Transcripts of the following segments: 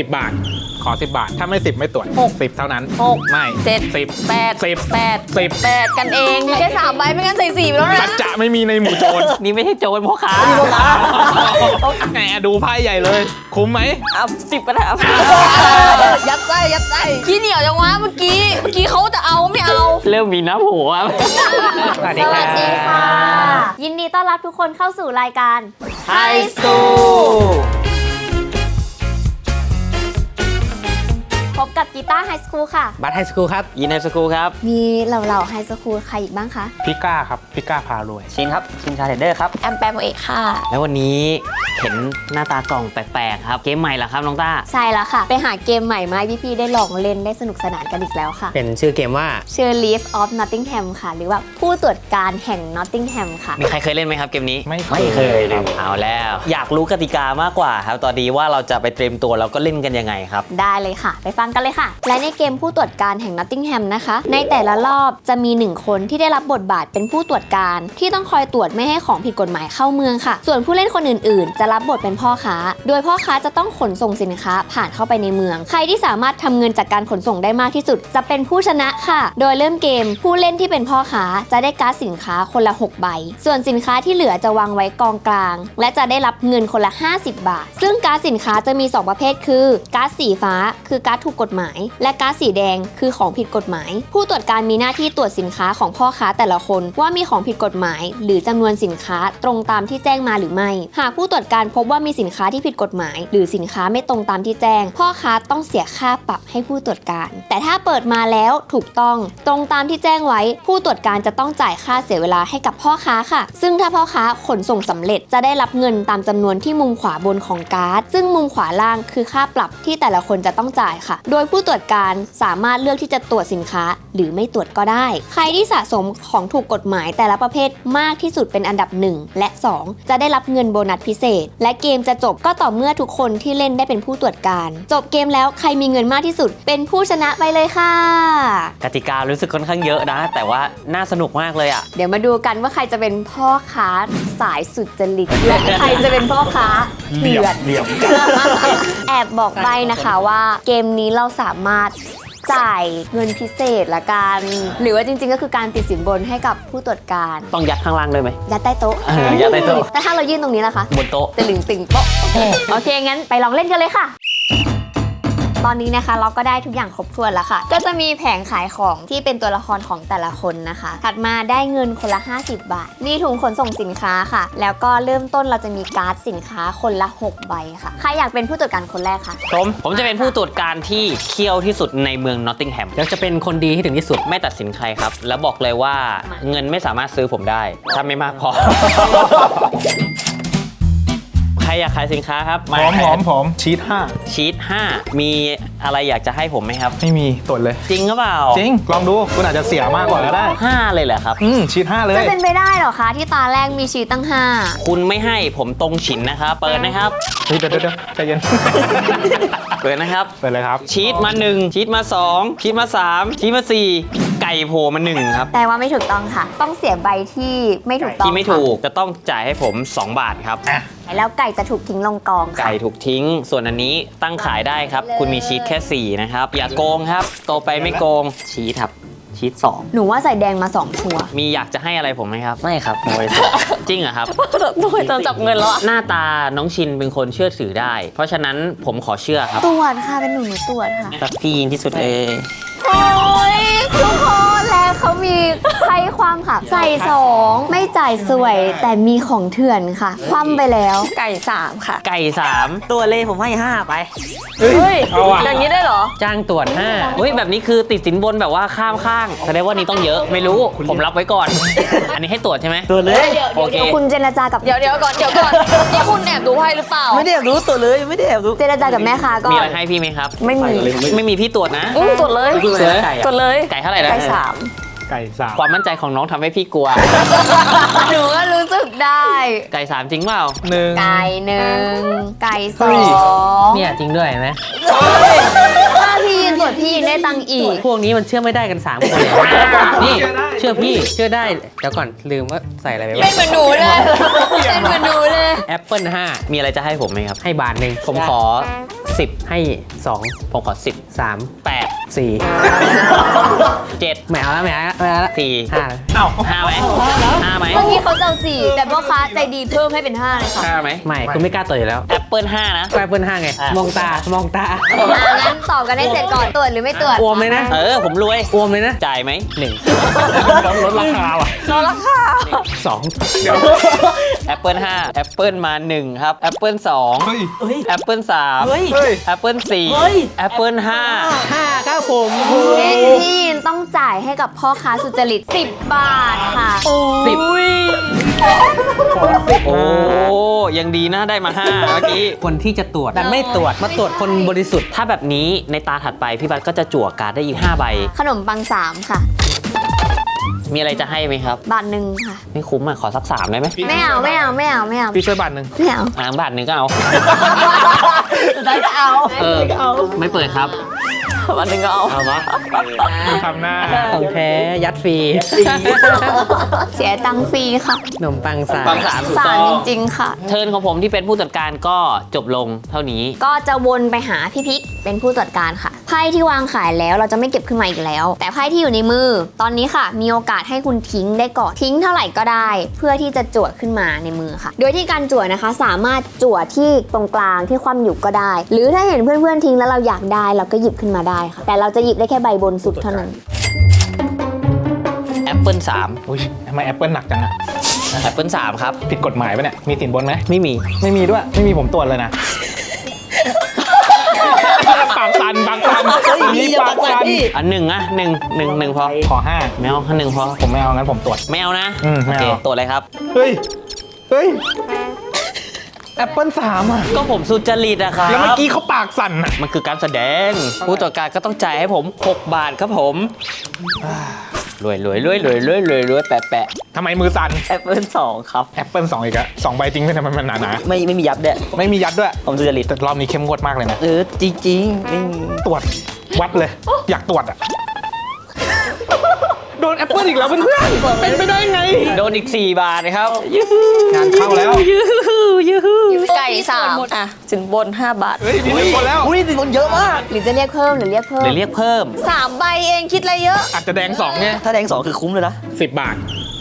10 บาท ขอ 10 บาท ถ้าไม่ 10 ไม่ตรวจหก10 เท่านั้น หกไม่เจ็ด สิบแปดสิบแปดสิบแปดกันเองมีแค่สามใบไม่งั้นใส่สี่ไปแล้วสันะจจะไม่มีในหมู่โจรนี่ไม่ใช่โจรพ่อค้าแหมดูไพ่ใหญ่เลย คุ้มไหม เอาสิบก็ได้เอายัดไส้ยัดไส้ขี้เหนียวจังวะเมื่อกี้ เมื่อกี้เขาจะเอาไม่เอา เริ่มมีน้ำหัว สวัสสดีควัรัสดีบค่ะ ยินดีต้อนรับทุกคนเข้าสู่รายการ High School พบกับกีตาร์ไฮสคูลค่ะ บัตไฮสคูลครับ ยินในสกูครับ มีเหล่าๆไฮสคูลใครอีกบ้างคะ พิก้าครับพิก้าพารวย ชินครับ ชินชาเทเดอร์ครับ แอมแปมเอกค่ะ แล้ววันนี้เห็นหน้าตากล่องแปลกๆครับ เกมใหม่เหรอครับน้องต้า ใช่แล้วค่ะ ไปหาเกมใหม่มาให้พี่ๆได้ลองเล่นได้สนุกสนานกันอีกแล้วค่ะ เป็นชื่อเกมว่าชื่อ Leaf of Nottingham ค่ะ หรือว่าผู้ตรวจการแห่ง Nottingham ค่ะ มีใครเคยเล่นไหมครับเกมนี้ไม่เคยไม่เคยเลยเอาแล้ว อยากรู้กติกามากกว่าครับตอนนี้ว่าเราจะไปเตรียมตัวแล้วก็เล่นกันยังไงครับ ได้เลยค่ะ ไปฟังกันเลยค่ะ และในเกมผู้ตรวจการแห่ง Nottingham นะคะ ในแต่ละรอบจะมี 1 คนที่ได้รับบทบาทเป็นผู้ตรวจการ ที่ต้องคอยตรวจไม่ให้ของผิดกฎหมายเข้าเมืองค่ะ ส่วนผู้เล่นคนอื่นๆ จะรับบทเป็นพ่อค้า โดยพ่อค้าจะต้องขนส่งสินค้าผ่านเข้าไปในเมือง ใครที่สามารถทำเงินจากการขนส่งได้มากที่สุด จะเป็นผู้ชนะค่ะ โดยเริ่มเกม ผู้เล่นที่เป็นพ่อค้าจะได้การ์ดสินค้าคนละ 6 ใบ ส่วนสินค้าที่เหลือจะวางไว้กองกลาง และจะได้รับเงินคนละ 50 บาท ซึ่งการ์ดสินค้าจะมี 2 ประเภทคือการ์ดสีฟ้า คือการ์ดถูกกฎหมาย และการ์ดสีแดงคือของผิดกฎหมาย ผู้ตรวจการมีหน้าที่ตรวจสินค้าของพ่อค้าแต่ละคนว่ามีของผิดกฎหมาย หรือจำนวนสินค้าตรงตามที่แจ้งมาหรือไม่ หากผู้ตรวจการพบว่ามีสินค้าที่ผิดกฎหมาย หรือสินค้าไม่ตรงตามที่แจ้ง พ่อค้าต้องเสียค่าปรับให้ผู้ตรวจการ แต่ถ้าเปิดมาแล้วถูกต้องตรงตามที่แจ้งไว้ ผู้ตรวจการจะต้องจ่ายค่าเสียเวลาให้กับพ่อค้าค่ะ ซึ่งถ้าพ่อค้าขนส่งสำเร็จจะได้รับเงินตามจำนวนที่มุมขวาบนของการ์ดซึ่งมุมขวาล่างคือค่าปรับที่แต่ละคนจะต้องจ่ายค่ะโดยผู้ตรวจการสามารถเลือกที่จะตรวจสินค้า หรือไม่ตรวจก็ได้ ใครที่สะสมของถูกกฎหมายแต่ละประเภทมากที่สุดเป็นอันดับ 1 และ 2 จะได้รับเงินโบนัสพิเศษ และเกมจะจบก็ต่อเมื่อทุกคนที่เล่นได้เป็นผู้ตรวจการ จบเกมแล้วใครมีเงินมากที่สุด เป็นผู้ชนะไปเลยค่ะ กติการู้สึกค่อนข้างเยอะนะ แต่ว่าน่าสนุกมากเลยอะเดี๋ยวมาดูกันว่าใครจะเป็นพ่อค้าสายสุดจริตและใครจะเป็นพ่อค้าเหลี่เถื่ยอมนเหลี่ยม แอบบอกใบนะคะว่าเกมนี้เราสามารถจ่ายเงินพิเศษละกัน หรือว่าจริงๆ ก็คือการติดสินบนให้กับผู้ตรวจการ ต้องยัดข้างล่างด้วยไหม ยัดใต้โต๊ะเออยัดใต้โต๊ะ แต่ถ้าเรายื่นตรงนี้ล่ะคะบนโต๊ะ ตะลึงตึงโป๊ะโอเคงั้นไปลองเล่นกันเลยค่ะ ตอนนี้นะคะเราก็ได้ทุกอย่างครบถ้วนแล้วค่ะ ก็จะมีแผงขายของที่เป็นตัวละครของแต่ละคนนะคะ ถัดมาได้เงินคนละ 50 บาท มีถุงขนส่งสินค้าค่ะ แล้วก็เริ่มต้นเราจะมีการ์ดสินค้าคนละ 6 ใบค่ะ ใครอยากเป็นผู้ตรวจการคนแรกคะผมผมจะเป็นผู้ตรวจการที่เคี่ยวที่สุดในเมืองนอตติงแฮมแล้วจะเป็นคนดีที่ถึงที่สุดไม่ตัดสินใครครับ แล้วบอกเลยว่าเงินไม่สามารถซื้อผมได้ ถ้าไม่มากพอใค รอยากขายสินค้าครับหอมหอมหอมชีสห้าชีต5มีอะไรอยากจะให้ผมไหมครับ ไม่มีตรวจเลย จริงหรือเปล่าจริง ลองดู คุณอาจจะเสียมากกว่าก็ได้ ห้าเลยเหรอครับ อืมชีสห้าเลย จะเป็นไปได้เหรอคะที่ตาแรกมีชีตั้งคุณไม่ให้ผมตรงฉินนะครับ เปิดนะครับ เฮ้ยเดี๋ยวเดี๋ยวเดี๋ยวใจเย็น เปิดนะครับไปเลยครับ ชีตมา1ชีตมา2ชีตมา3ชีตมา4ไก่ โผล่มา1ครับ5แต่ว่าไม่ถูกต้องค่ะ ต้องเสียใบที่ไม่ถูกต้องที่ไม่ค่ะถูกจะต้องจ่ายให้ผม 2 บาทครับแล้วไก่จะถูกทิ้งลงกองค่ะ ไก่ถูกทิ้ง ส่วนอันนี้ตั้งขายได้ครับ คุณมีชีสแค่ 4 นะครับ อย่าโกงครับ โตไปไม่โกงชีสครับชีสหนูว่าใส่แดงมาสองชัวร์2มีอยากจะให้อะไรผมไหมครับ ไม่ครับโอ้ยจริงเหรอครับโดยจะจับเงินแล้วอะหน้าตาน้องชินเป็นคนเชื่อถือได้ เพราะฉะนั้นผมขอเชื่อครับ ตรวจค่ะเป็นหนูหนูตรวจค่ะ รักพี่ยิงที่สุดเลย โอ้ยทุกคนแล้วเขามีใครความค่ะ ใส่สองไม่จ่ายสวย แต่มีของเถื่อนค่ะ คว่ำไปแล้ว ไก่สามค่ะ ไก่ 3 ตัวเลยผมให้ 5 ไปเฮ้ยเฮ้ยเอาอะอย่างนี้ได้เหรอ จ้างตรวจเฮ้ยแบบนี้คือติดสินบนแบบว่าข้ามข้างแสดงว่านี้ต้องเยอะไม่รู้ ผมรับไว้ก่อน อันนี้ให้ตรวจใช่ไหม5ตัวเลยเดี๋ยวโอเคเดี๋ยวคุณเจรจากับเดี๋ยวเดี๋ยวก่อนเดี๋ยวก่อนนี่คุณแอบดูไพ่หรือเปล่า ไม่ได้แอบรู้ตัวเลยไม่ได้แอบรู้เจรจากับแม่ค้าก่อมีนอะไรให้พี่ไหมครับ ไม่มี ไม่มีพี่ตรวจนะอืมตรวจเลยคืออะไรนะไก่อะตรวจเลยไก่เท่าไหร่นะไก่สามไก่สามความมั่นใจของน้องทำให้พี่กลัว หนูก็รู้สึกได้ ไก่สามจริงเปล่าหนึ่งไก่หนึ่งไก่สเฮ้อยงเนี่ยจริงด้วยเห็นไหมถ้าพี่ยินตรวจพี่ยินได้ตังค์อีก พวกนี้มันเชื่อไม่ได้กัน3คนเลยนี่เชื่อพี่เชื่อได้เดี๋ยวก่อนลืมว่าใส่อะไรไปเล่บ้านงเหมือนหนูเลยเล่นเหมือนหนูเลยแอปเปิลมีอะไรจะให้ผมไหมครับ5ให้บาทหนึ่งผมขอสิบให้ สองผมขอสิบสามแปดสี่เจ็ดไม่เอาแล้วไม่เอาแล้วไม่เอาแล้วสี่ ห้าเอ้าห้าไหมห้าไหมเมื่อกี้เขาจะเอาสี่แต่พ่อค้าใจดีเพิ่มให้เป็นห้าเลยค่ะห้าไหมไม่คุณไม่กล้าต่อยอยู่แล้วแอปเปิลห้านะแฟเปิลห้าไง อะ มองตามองตาอ่างั้นตอบกันให้เสร็จก่อนตรวจหรือไม่ตรวจอวมเลยนะเออ ผมรวย อวมเลยนะจ่ายไหมหนึ่งลดราคาว่ะรอราคาสองแอปเปิลห้าแอปเปิลมาหนึ่งครับแอปเปิลสองเฮ้ย แอปเปิลสามเฮ้ย แอปเปิลสี่แอปเปิลห้าห้าครับผมพี่ยินต้องจ่ายให้กับพ่อค้าสุจริต 10 บาทค่ะ สิบโอ้ ยังดีนะได้มาห้าเมื่อกี้ คนที่จะตรวจแต่ไม่ตรวจมาตรวจคนบริสุทธิ์ ถ้าแบบนี้ในตาถัดไปพี่บัตก็จะจั่วการ์ดได้อีก 5 ใบ ขนมปัง3ค่ะ มีอะไรจะให้ไหมครับ บาทหนึ่งค่ะ ไม่คุ้มอะขอสักสามได้ไหมไม่เอาไม่เอาไม่เอาไม่เอาพี่ช่วยบาทหนึ่งไม่เอาอ่าบาทหนึ่งก็เอาได้ก็เอาเออไม่เปิดครับวันหนึ่งก็เอาเอาวะทำหน้าของแท้ยัดฟรีเสียตังค์ฟรีค่ะขนมปังสามปังสามถูกสาต้รองจริงๆค่ะ เทิร์นของผมที่เป็นผู้จัดการก็จบลงเท่านี้ ก็จะวนไปหาพี่พิกเป็นผู้ตรวจการค่ะ ไพ่ที่วางขายแล้วเราจะไม่เก็บขึ้นมาอีกแล้ว แต่ไพ่ที่อยู่ในมือ ตอนนี้ค่ะ มีโอกาสให้คุณทิ้งได้ก่อนทิ้งเท่าไหร่ก็ได้ เพื่อที่จะจั่วขึ้นมาในมือค่ะ โดยที่การจั่วนะคะ สามารถจั่วที่ตรงกลางที่คว่ำอยู่ก็ได้ หรือถ้าเห็นเพื่อนๆทิ้งแล้วเราอยากได้เราก็หยิบขึ้นมาได้ค่ะ แต่เราจะหยิบได้แค่ใบบนสุดเท่านั้นแอปเปิลสามอุ้ยทำไมแอปเปิลหนักจังอะแอปเปิลสามครับ ผิดกฎหมายปะเนี่ย มีสินบนไหม ไม่มี ไม่มีด้วย ไม่มีผมตรวจเลยนะ สันมีปากสันอันหนึ่งอะหนึ่งหนึ่งหนึ่งพอขอห้าไม่เอาหนึ่งพอผมไม่เอางั้นผมตรวจไม่เอานะอืมไม่โอเคเอาตัวอะไรครับ เฮ้ย เฮ้ยแอปเปิลสามอะ ก็ผมสุจริตอะครับแล้วเมื่อกี้เขาปากสั่นอะ มันคือการแสดง ผู้ตรวจการก็ต้องจ่ายให้ผม 6 บาทครับผมรวยรวยรวยรวยรวยรวยรวยแปะแปะทำไมมือสั่นแอปเปิลสองครับ แอปเปิลสองอีกอะสองใบจริงไหมทำไมมันหนาไม่ไม่มียับเด้ๆไม่มียัดด้วย ผมสุจริตแต่รอบนี้เข้มงวดมากเลยนะ เออจริงจริงๆไม่มีตรวจ วัดเลย อยากตรวจอะ โดนแอปเปิลอีกแล้วเพื่อนๆเป็นไปได้ไง โดนอีก 4 บาทนะครับงานเข้าแล้ว ยูฮูยูฮูไก่สามอะสินบน 5 บาท เฮ้ยมีสินบนแล้วอุ้ยสินบนเยอะมาก หรือจะเรียกเพิ่มหรือเรียกเพิ่มเดี๋ยวเรียกเพิ่ม 3 ใบเองคิดอะไรเยอะ อาจจะแดงสองไงถ้าแดง 2 คือคุ้มเลยนะสิบบาท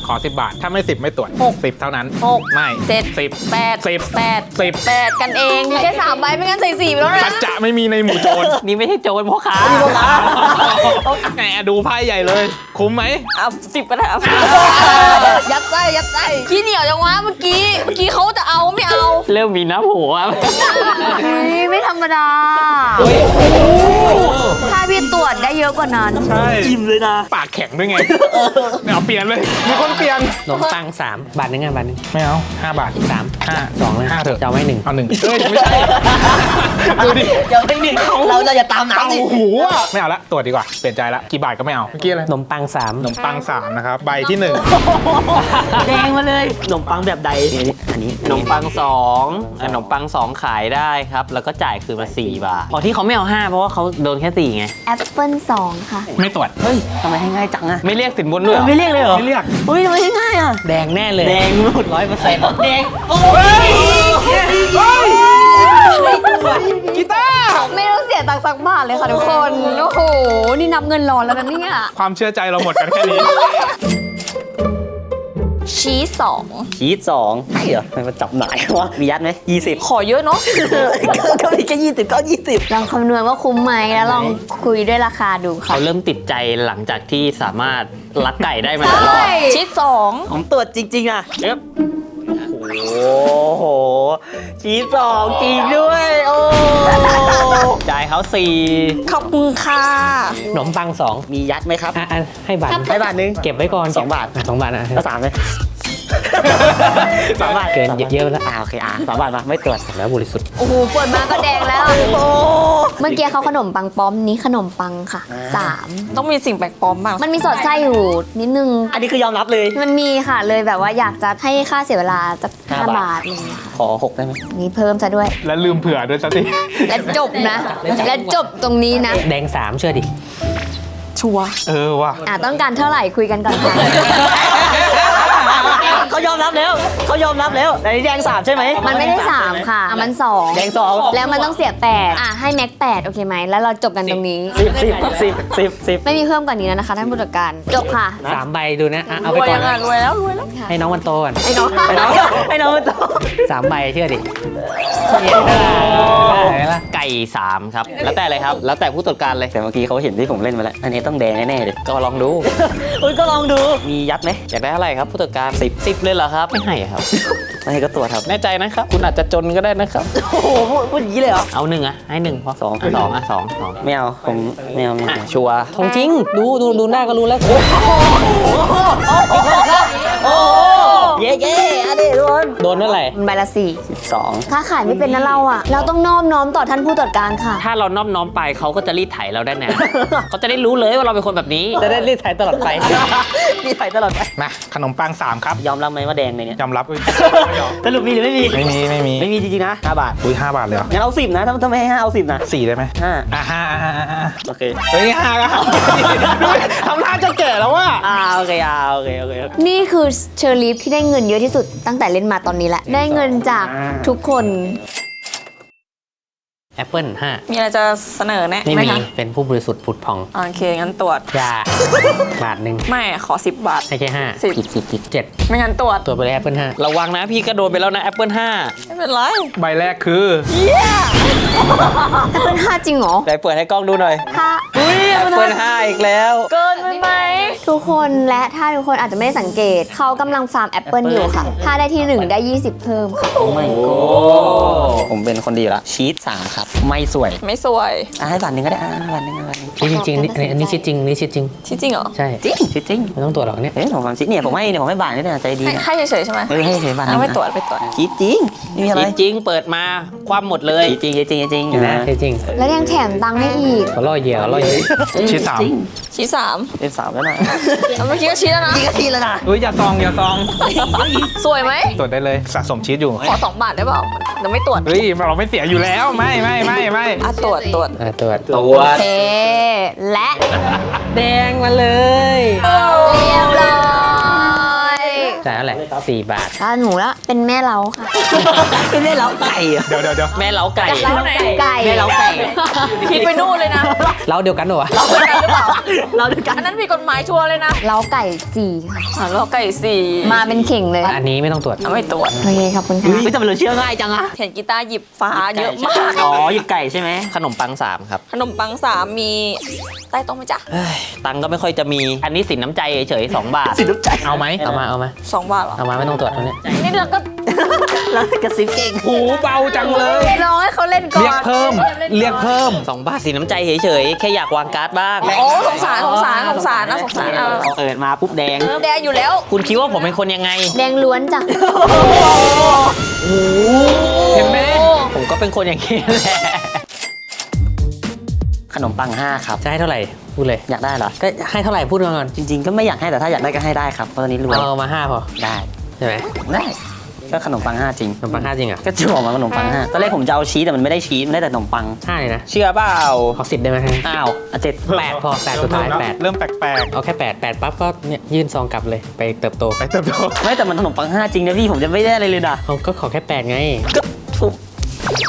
ขอสิบบาท ถ้าไม่สิบไม่ตรวจหกสิบเท่านั้น หก ไม่เจ็ดสิบแปดสิบแปดสิบแปดกันเองมีแค่สามใบไม่งั้นใส่สี่ไปแล้วสันะจจะไม่มีในหมู่โจรนี่ไม่ใช่โจรพ่อค้าแหมดูไพ่ใหญ่เลย คุ้มไหม เอาสิบก็ได้เอายัดไส้ยัดไส้ขี้เหนียวจังวะเมื่อกี้ เมื่อกี้เขาจะเอาไม่เอา เริ่มมีน้ำหัวอุ๊ยไม่ธรรมดา ถ้าพี่ตรวจได้เยอะกว่านั้น ใช่จิ้มเลยนะ ปากแข็งด้วยไงไม่เอาเปลี่ยนเลย มีคนเปลี่ยน ขนมปังสามบาทหนึงอะบาทหนึงไม่เอาห้าบาท สามห้าสองเลยห้าเถอะ จะเอาไว้หนึ่งเอาหนึ่งเอ้ย ไม่ใช่ ดูดิ เดี๋ยวเทคนิคเราจะอย่าตามเต่าน้ำดิหูอะ ไม่เอาละ ตรวจดีกว่า เปลี่ยนใจละ กี่บาทก็ไม่เอา เมื่อกี้อะไรขนมปังสามขนมปังสามนะครับ ใบที่หนึ่งแดงมาเลยขนมปังแบบใด อันนี้ขนมปังสองขนมปังสองขายได้ครับ แล้วก็จ่ายคืนมา 4 บาทอ๋อที่เขาไม่เอาห้าเพราะว่าเขาโดนแค่สี่ไง แอปเปิลสองค่ะ ไม่ตรวจเฮ้ยทำไมให้ง่ายจังอะไม่เรียกสินบนด้วยเหรอไม่เรียกเลยเหรอไม่เรียกเฮ้ยทำไมให้ง่ายอะแดงแน่เลยแดงหมดร้อยเปอร์เซ็นต์แดงกีตาร์ไม่ต้องเสียตังค์สักบาทเลยค่ะทุกคน โอ้โห นี่นับเงินรอนแล้วนะเนี่ย ความเชื่อใจเราหมดกันแค่นี้ ชีสสองชีสสองใช่เหรอมันจับไหนวะมียัดไหมยี่สิบขอเยอะเนาะ ก็มีแค่ยี่สิบก็ยี่สิบลองคำนวณว่าคุ้มไหมแล้วลองคุยด้วยราคาดูค่ะ เขาเริ่มติดใจหลังจากที่สามารถลักไก่ได้มาแล้วรอบชีสสองผมตรวจจริง ๆ อะเอ๊บ โอ้โหชีสสองจริงด้วย โอ้จ่ายเขาสี่ขอบคุณค่ะ ขนมปังสองมียัดไหมครับ อะอะให้บาทให้บาทนึงเก็บไว้ก่อนสองบาทะสองบาทอะ ก็สามเลย สามบาทเกินเยอะๆแล้วอ่าโอเคอ่าสามบาทมาไม่ตรวจแล้วบริสุทธิ์โอ้โหเปิดมาก็แดงแล้ว เมื่อกี้เขาขนมปังป้อมนี้ขนมปังค่ะสามต้องมีสิ่งแปลกปลอมบ้างมันมีสอดไส้อยู่นิดนึง อันนี้คือยอมรับเลย มันมีค่ะเลยแบบว่าอยากจะให้ค่าเสียเวลาจะห้าห้าบาบาททอะไรอย่างเงี้ยค่ะขอหกได้ไหมนี่เพิ่มซะด้วย แล้วลืมเผื่อด้วยสักทีและจบนะ และจบตรงนี้นะ แดงสามเชื่อดิชัวร์เออว่ะอะต้องการเท่าไหร่คุยกันก่อนค่ะข เขายอมรับแล้วเขายอมรับแล้วแต่นี่แดงสามใช่ไหมมันไม่ได้สามค่ะมันสองแดงสองแล้วมันต้องเสียแปดอะให้แม็กแปดโอเคไหมแล้วเราจบกันตรงนี้ สิบสิบสิบสิบสิบไม่มีเพิ่มกว่านี้แล้วนะคะท่านผู้จัดการจบค่ะสามใบดูนะอะเอารไปวยก่อยันงอะรวยแล้วรวยแล้วให้น้องมันโตก่อนไอ้น้องไอ้น้องไอ้น้องมันโตสามใบเชื่อดิได้ไหมล่ะไก่สามครับ แล้วแต่เลยครับ แล้วแต่ผู้ตรวจการเลยแต่เมื่อกี้เขาเห็นที่ผมเล่นมาแล้วอันนี้ต้องแดงแน่ๆเลยก็ลองดูอุ้ยก็ลองดูมียัดไหมอยากได้เท่าไหร่ครับผู้ตรวจการสิบสิบเลยเหรอครับ ไม่ให้ครับ ไม่ให้ก็ตรวจครับ แน่ใจนะครับ คุณอาจจะจนก็ได้นะครับ โอ้โหพูดพูดอย่างนี้เลยเหรอ เอาหนึ่งอะให้หนึ่งพอสองสองอะสองสองไม่เอา ผมไม่เอาไม่อะเอา ชัวร์ของจริง ดูดูดูหน้าก็รู้แล้ว โอ้ เย้เย้อันนี้ทุกคนโดนเมื่อไหร่ใบละสี่สิบสองถ้าขายไม่เป็นนะเราอะ เราต้องนอบน้อมต่อท่านผู้ตรวจการค่ะ ถ้าเราน้อมน้อมไปเขาก็จะรีดไถเราได้แน่ เขาจะได้รู้เลยว่าเราเป็นคนแบบนี้ จะได้รีดไถตลอดไป รีดไถตลอดไป มาขนมปังสามครับ ยอมรับไหมว่าแดงในเนี้ยยอมรับอุ้ยสรุปมีหรือไม่มี ไม่มีไม่มีไม่มีจริงๆนะห้าบาทอุ้ยห้าบาทเลยเหรองั้นเอาสิบนะถ้าถ้าไม่ให้ห้าเอาสิบนะสี่ได้ไหมห้าอะห้าอะอะอะอะโอเคเฮ้ยห้าก็ห้าทำท่าจะแก่แล้วว่ะอ่าโอเคอ่าโอเคโอเค นี่คือเชอร์ลีฟที่ได้เงินเยอะที่สุดตั้งแต่เล่นมาตอนนี้แหละ ได้เงินจากทุกคนแอปเปิลห้ามีอะไรจะเสนอแนะไม่ไหมมีคะเป็นผู้บริสุทธิ์ผุดผ่องโอเค งั้นตรวจ ยา บาทหนึ่งไม่ขอ 10 บาทให้แค่ห้าสิบสิบสิบสิบเจ็ดไม่งั้นตรวจ ตัวไปเลยแอปเปิลห้าระวังนะพี่ก็โดนไปแล้วนะแอปเปิลห้าไม่เป็นไร ใบแรกคือถ้าเป็นห้าจริงเหรอไหนเปิดให้กล้องดูหน่อย ถ้าอุ้ยแอ ปเปิลห้าอีกแล้ว เกินไปไหม ทุกคนและถ้าทุกคนอาจจะไม่ได้สังเกต เขากำลังฟาร์มแอปเปิลอยู่ค่ะ ถ้าได้ที่หนึ่งได้ 20 เพิ่มค่ะโอ้ไม่ผมเป็นคนดีอยู่แล้วชีสสามครับ ไม่สวยไม่สวย อะให้บาทหนึ่งก็ได้อะบาทหนึ่งอะบาทหนึ่งจริงจริงๆนี่อันนี้อันนี้ชิดจริงนี่ชิดจริง ที่จริงเหรอ ใช่จริงชีสจริงไม่ต้องตรวจหรอกเนี่ย เฮ้ยผมฟังชีสเนี่ยผมให้เนี่ยผมให้บาทนี่เนี่ยใจดีให้นะให้เฉยๆใช่ไหมเออให้เฉยบาทหนึ่เอางไปตรวจไปตรวจ ชีสจริงไม่มีอะไรจริงๆเปิดมาคว่ำหมดเลยชีสจริงชีสจริงชีสจริงเห็นไหมนะชิดจริงแล้วยังแถมตังค์ให้อีก เขาล่อเหยื่อเขาล่อเหยื่อชีสสามจริงชี้สามเป็นสามแล้วนะเอาเมื่อกี้ก็ชี้แล้วนะจริงก็ชีสแล้วนะอุ้ยอย่าซองอย่าซองสวยไหม ตรวจได้เลยสะสมชีสอยู่ขอสองบาทได้เปล่าเดี๋ยวไม่ตรวจเฮ้ยเราไม่เสียอยู่แล้วไม่ไม่ไม่ไม่อะตรวจตรวจอะตรวจตัวเอและแดงมาเลยเรียบร้อยจ่าย เท่าไหร่สี่บาทถ้าหนูละเป็นแม่เราค่ะไม่ได้เล้าไก่อะเดี๋ยวเดี๋ยวเดี๋ยวแม่เล้าไก่เราไก่แม่เล้าไก่คิดไปนู่นเลยนะเราเดียวกันเหรอวะเราเหมือนกันหรือเปล่าเราด้วยกันอันนั้นผิดกฎหมายชัวร์เลยนะเราไก่สี่ค่ะอะเราไก่สี่มาเป็นเข่งเลยอันนี้ไม่ต้องตรวจ เอาไม่ตรวจโอเคขอบคุณค่ะเฮ้ยทำไมเราเชื่อง่ายจังอะเห็นกีตาร์หยิบฟ้าเยอะมาก อ๋อหยิบไก่ใช่ไหมขนมปังสามครับ ขนมปังสามมีใต้โต๊ะไหมจ๊ะเฮ้ยตังค์ก็ไม่ค่อยจะมี อันนี้สินน้ำใจเฉยๆสองบาท สินน้ำใจ เอาไหมเอามาเอามา สองบาทเหรอเอามาไม่ต้องตรวจตรงนี้นี่เราก็แล้วกระซิบเก่งหูเบาจังเลย รอให้เขาเล่นก่อนเรียกเพิ่ม เรียกเพิ่มสองบาทสินน้ำใจเฉยๆ แค่อยากวางการ์ดบ้าง โอ้สงสารสงสารสงสารนะสงสารเออเปิดมาปุ๊บแดง แดงอยู่แล้ว คุณคิดว่าผมเป็นคนยังไง แดงล้วนจ้ะเห็นไหมผมก็เป็นคนอย่างนี้แหละ ขนมปังห้าครับ จะให้เท่าไหร่พูดเลย อยากได้เหรอ ก็ให้เท่าไหร่พูดมาก่อนจริง ๆ ก็ไม่อยากให้แต่ถ้าอยากได้ก็ให้ได้ครับเพราะตอนนี้รวยเอามาห้าพอได้ใช่ไหมได้ก็ขนมปังห้าจริงขนมปังห้าจริงเหรอะก็จะบอกมาขนมปังห้าตอนแรกผมจะเอาชีสแต่มันไม่ได้ชีสมันได้แต่ขนมปังห้าเลยนะเชื่อเปล่าขอสิบได้ไหมอ้าวอะเจ็ดแปดพอแปดสุดท้ายแปดเริ่มแปลกเอาแค่แปดแปดปั๊บก็เนี่ยยื่นซองกลับเลยไปเติบโตๆไปเติบโตไม่แต่มันขนมปังห้าจริงนะพี่ผมจะไม่ได้อะไรเลยนะเขาก็ขอแค่แปดไงก็ถูก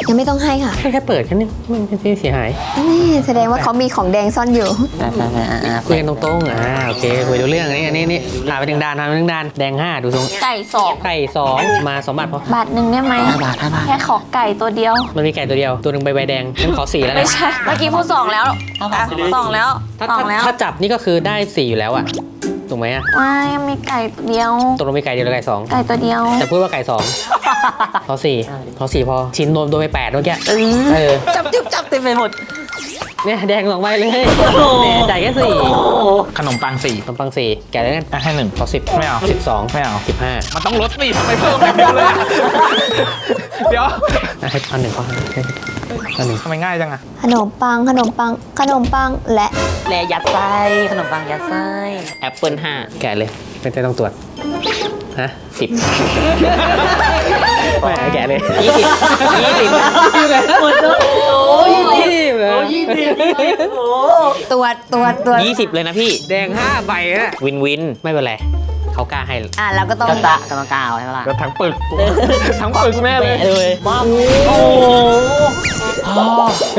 ยังไม่ต้องให้ค่ะแค่แค่เปิดแค่นี้มันไม่เสียหายนี่แสดงว่าเขามีของแดงซ่อนอยู่ อะอะอะอะคุยกันตรงๆอ่าโอเคคุยดูเรื่องนี้อันนี้นี่ผ่านไปถึงดานผ่านไปถึงดานแดงห้าดูทรงไก่สองไก่สองมาสองบาทพอบาทหนึ่งได้ไหมห้าบาทห้าบาทแค่ขอไก่ตัวเดียว มันมีไก่ตัวเดียวตัวหนึ่งใบใบแดงฉันขอสี่แล้วไม่นะใช่เมื่อกี้พูดสองแล้วอะสองแล้วถ้าสองแล้วถ้าจับนี่ก็คือได้สี่อยู่แล้วอะ ถูกไหมอะไม่มีไก่ตัวเดียว ตกลงมีไก่เดียวหรือไก่สองไก่ตัวเดียว แต่พูดว่าไก่สองพอสี่พอสี่พอชิ้นโดนโดนไปแปดเมื่อกี้เออจับจุ๊บจับเต็มไปหมด เนี่ยแดงสองใบเลยเนี่ยจ่ายแค่สี่ขนมปังสี่ขนมปังสี่แกะแล้วกันอะให้หนึ่งขอสิบไม่เอาสิบสองไม่เอาสิบห้ามันต้องลดสิทำไมเพิ่มแบบเดียวเลยอะเดี๋ยวอะให้อันหนึ่งพออันหนึ่งทำไมง่ายจังอะขนมปังขนมปังขนมปังและแลยัดไส้ขนมปังยัดไส้แอปเปิลห้าแกะเลยไม่ต้องตรวจฮะสิบ แหมแกะเลยยี่สิบยี่สิบหมดแล้วโอ้ยยี่สิบเลยตรวจตรวจตรวจยี่สิบเลยนะพี่ แดงห้าใบนะวินวินไม่เป็นไรเเขากล้าให้อะเราก็ต้องก็ตะกรรมการเอาใช่ไหมล่ะก็ทั้งปึกทั้งปึกแม่เลยเลยบ้าโอ้โห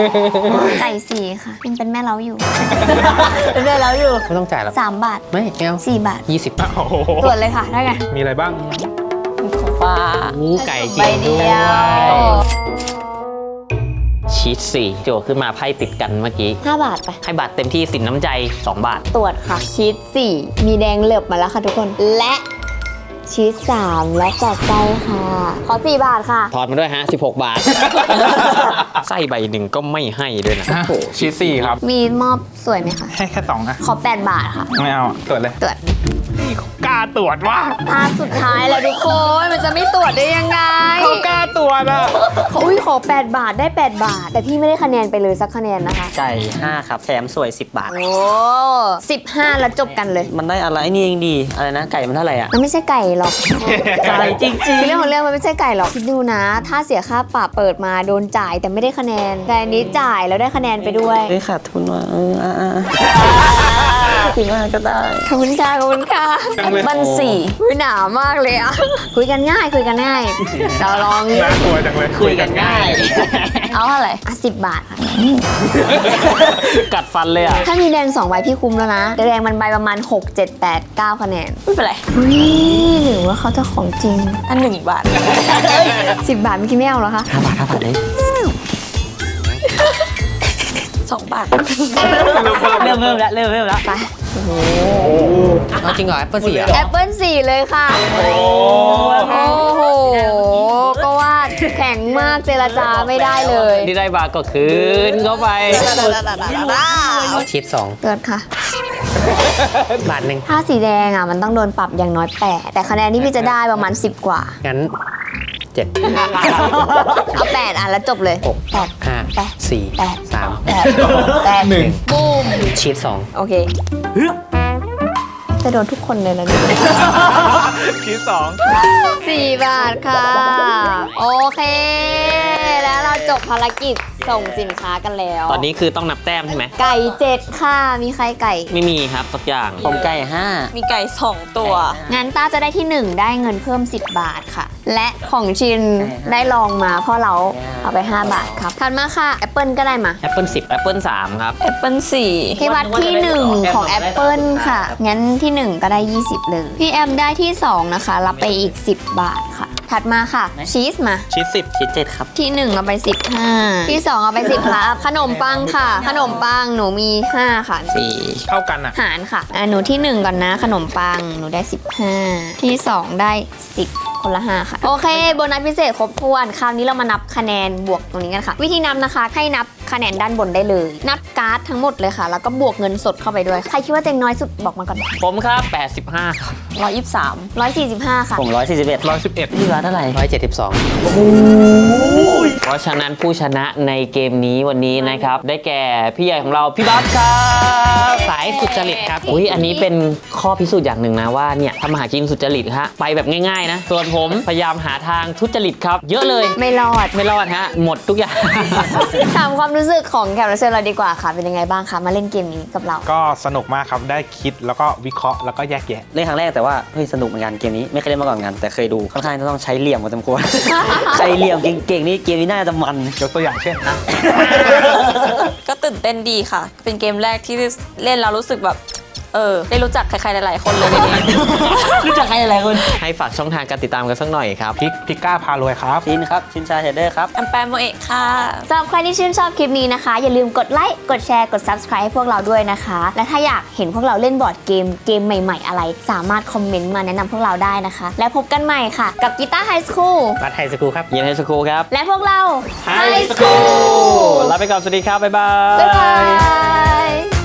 ไก่สี่ค่ะยังเป็นแม่เล้าอยู่ เป็นได้แล้วอยู่ ไม่ต้องจ่ายหรอก3บาท ไม่ไม่เอา4บาทยี่สิบโอ้โหตรวจเลยค่ะได้ไงมีอะไรบ้างฟ้า อู้ไก่จริใบงเดีด้วยยวชีสสี่โจขึ้นมาไพ่ติดกันเมื่อกี้ 5 บาทไป ให้บาทเต็มที่สินน้ำใจ 2 บาท ตรวจค่ะชีส4 มีแดงเหลือบมาแล้วค่ะทุกคน และชีส3และสอดไส้ค่ะ ขอ 4 บาทค่ะ ทอนมาด้วยฮะ 16 บาท ไส้ใบหนึ่งก็ไม่ให้ด้วยนะชีสสี่ครับ มีมอบสวยไหมคะ ให้แค่สองนะ ขอ 8 บาทค่ะ ไม่เอาตรวจเลย ตรวจ นี่เขากล้าตรวจว่าภาพสุดท้ายแล้วทุกคน มันจะไม่ตรวจได้ยังไงเขากล้าตรวจอะเขาอุ้ยขอ 8 บาทได้ 8 บาท แต่พี่ไม่ได้คะแนนไปเลยสักคะแนนนะคะ ไก่ 5 ครับ แถมสวย 10 บาท โอ้15แล้วจบกันเลย มันได้อะไรไอ้นี่เองดี อะไรนะ ไก่มันเท่าไหร่อะ มันไม่ใช่ไก่หรอก ไก่จริง คือเรื่องของเรื่องมันไม่ใช่ไก่หรอกคิดดูนะ ถ้าเสียค่าปรับเปิดมาโดนจ่ายแต่ไม่ได้คะแนน แต่อันนี้จ่ายแล้วได้คะแนนไปด้วยๆเฮ้ยขาดทุนว่ะเอออะอะ ถึงว่าก็ได้ ขอบคุณค่ะขอบคุณค่ะจังเลย บันสี่อุ้ยหนามากเลยอะ คุยกันง่ายคุยกันง่ายเราลองน่ากลัวจังเลยคุยกันง่ายเอาเท่าไหร่อะสิบบาทค่ะกัดฟันเลยอะ ถ้ามีแดงสองใบพี่คุ้มแล้วนะแต่แดงมันใบประมาณ 6 7 8 9คะแนนไม่เป็นไรอุ้ยหรือว่าเขาจะของจริงอันหนึ่งบาท สิบบาทเมื่อกี้ไม่เอาเหรอคะ ห้าบาทห้าบาทเลย สองบาท เริ่มเริ่มแล้วเริ่มเริ่มแล้วไปเอาจริงเหรอแอปเปิลสี่เหรอแอปเปิลสี่เลยค่ะโอ้โอ้โห ก็ว่าแข็งมากเจรจาไม่ได้เลยที่ได้บาทก็คืนเข้าไปชีสสองเกิดค่ะ บาทหนึ่งถ้าสีแดงอะมันต้องโดนปรับอย่างน้อยแปดแต่คะแนนที่พี่จะได้ประมาณ 10 กว่า งั้นเจ็ดเอาแปดอะแล้วจบเลยหกแปดห้าแปดสี่แปดสามแปดแปดหนึ่งบูมชีสสองโอเคจะโดนทุกคนเลยนะเนี่ยชีสสองสี่บาทค่ะ โอเค แล้วเราจบภารกิจ ส่งสินค้ากันแล้ว ตอนนี้คือต้องนับแต้มใช่ไหม ไก่เจ็ดค่ะ มีใครไก่ ไม่มีครับสักอย่างผมไก่ห้า มีไก่สองตัว งั้นต้าจะได้ที่1ได้เงินเพิ่ม 10 บาทค่ะ และของชินได้ลองมาเพราะเราเอาไป 5 บาทครับถัดมาค่ะแอปเปิลก็ได้มา แอปเปิลสิบแอปเปิลสามครับ แอปเปิลสี่พี่วัดที่ 1 ของแอปเปิลค่ะ งั้นที่ 1 ก็ได้ 20 เลย พี่แอมได้ที่ 2 นะคะ รับไปอีก 10 บาทค่ะ ถัดมาค่ะ ชีสมา ชีสสิบชิดเจ็ดครับ ที่ 1 เอาไป 15 ที่ 2 เอาไป 10ครับ ขนมปังค่ะ ขนมปังหนูมี 5 ค่ะสี่เท่ากันอะหารค่ะอะหนูที่ 1 ก่อนนะ ขนมปังหนูได้ 15 ที่ 2 ได้ 10คนละ5ค่ะ โอเค โบนัสพิเศษครบถ้วน คราวนี้เรามานับคะแนนบวกตรงนี้กันค่ะ วิธีนับนะคะให้นับคะแนนด้านบนได้เลย นับการ์ดทั้งหมดเลยค่ะ แล้วก็บวกเงินสดเข้าไปด้วย ใครคิดว่าตัวเองน้อยสุดบอกมาก่อน ผมครับแปดสิบห้าครับร้อยยี่สิบสาม145 ค่ะ ผมร้อยสี่สิบเอ็ดร้อยสิบเอ็ดพี่วัดเท่าไหร่172 ราะฉะนั้นผู้ชนะในเกมนี้วันนี้นะครับ ได้แก่พี่ใหญ่ของเราพี่บัสครับสายสุจริตครับอุ้ยอันนี้เป็นข้อพิสูจน์อย่างหนึ่งนะว่าเนี่ยทำมาหากินสุจริตฮะไปแบบง่ายๆนะส่วนผมพยายามหาทางทุจริตครับ เยอะเลยไม่รอดไม่รอดฮะหมดทุกอย่าง ถามความรู้สึกของแขกรับเชิญเราดีกว่าค่ะ เป็นยังไงบ้างคะมาเล่นเกมนี้กับเรา ก็สนุกมากครับได้คิดแล้วก็วิเคราะห์แล้วก็แยกแยะเล่นครั้งแรกแต่ว่าเฮ้ยสนุกเหมือนกันเกมนี้ไม่เคยเล่นมาก่อนเหมือนกันแต่เคยดูค่อนข้างจะต้องใช้เหลี่ยมพอสมควร ใช้เหลี่ยมเก่งๆนี่เกมนี้น่าจะมัน ยกตัวอย่างเช่นนะ ก็ตื่นเต้นดีค่ะ เป็นเกมแรกที่เล่นแล้วรู้สึกแบบ เออ ได้รู้จักใครๆหลายๆคนเลยในนี้ รู้จักใครหลายคนให้ฝากช่องทางการติดตามกันสักหน่อยครับ พิกพิก้าพารวยครับ ชินครับ ชินชาเชเดอร์ครับ แอมแปมโมเอะค่ะ สำหรับใครที่ชื่นชอบคลิปนี้นะคะ อย่าลืมกดไลค์ กดแชร์ กด subscribe ให้พวกเราด้วยนะคะ และถ้าอยากเห็นพวกเราเล่นบอร์ดเกมเกมใหม่ ๆ อะไร สามารถคอมเมนต์มาแนะนำพวกเราได้นะคะ และพบกันใหม่ค่ะ กับกีตาร์ไฮสคูลรัฐไทยสกูครับเย็นให้สกูครับและพวกเรา High School ลาไปก่อนสวัสดีครับ บ๊ายบาย บ๊ายบาย